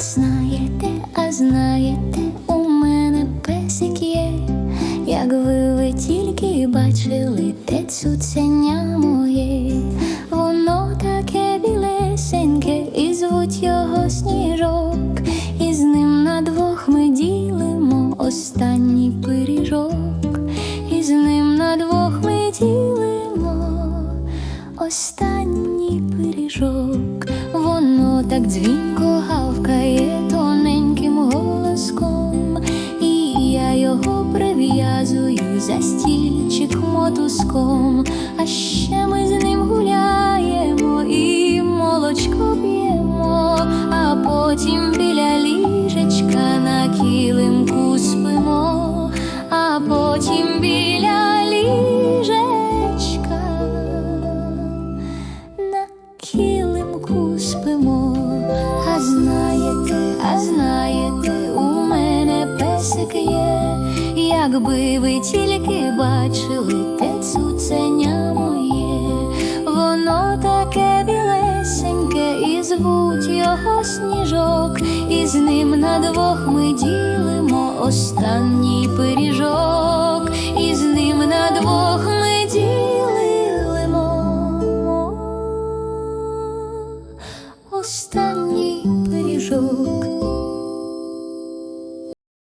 Знаєте, а знаєте, у мене песик є, як ви ви тільки бачили, те цуценя моє, воно таке білесеньке, і звуть його сніжок, і з ним на двох ми ділимо останній пиріжок, і з ним на двох ми ділимо останній пиріжок, воно так дзвінко гав гавкає тоненьким голоском, і я його прив'язую за стільчик мотузком, а ще ми з ним гуляємо і молочко п'ємо, а потім тільки є, якби ви тільки бачили те цуценя моє, воно таке білесеньке, і звуть його сніжок, і з ним на двох ми ділимо останній пиріжок, і з ним на двох ми ділимо останній пиріжок.